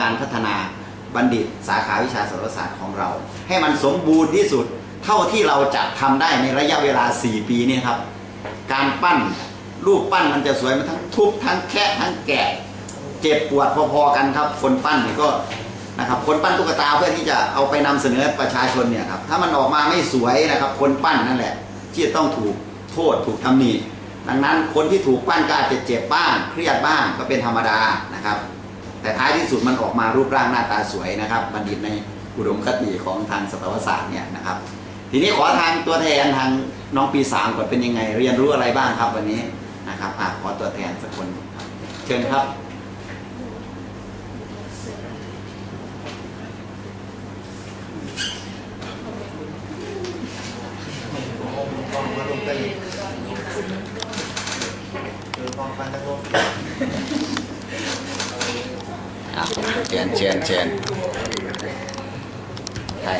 การพัฒนาบัณฑิตสาขาวิชาสารศาสตร์ของเรา ให้มันสมบูรณ์ที่สุดเท่าที่เราจะทำได้ในระยะเวลา 4 ปีนี้ครับ การปั้นรูปปั้นมันจะสวยมันทั้งทุบทั้งแคะทั้งแกะเจ็บปวดพอๆกันครับ คนปั้นนี่ก็นะครับคนปั้นตุ๊กตาเพื่อที่จะเอาไปนำเสนอประชาชนเนี่ยครับถ้ามันออกมาไม่สวยนะครับ คนปั้นนั่นแหละ ที่จะต้องถูกโทษถูกตำหนิดังนั้นคนที่ถูกปั้นก็อาจจะเจ็บบ้างเครียดบ้างก็เป็นธรรมดานะครับ แต่ท้ายที่สุดมันออกมารูปร่างหน้าตาสวยนะครับบัณฑิตในอุดมคติของทางสัตวศาสตร์เนี่ยนะครับ ทีนี้ขอทางตัวแทนทางน้องปีสามก่อนเป็นยังไง เรียนรู้อะไรบ้างครับวันนี้นะครับอะขอตัวแทนสักคนเชิญครับกองมาลงกันอีกเจอกองฟัน ทั้งลมอ่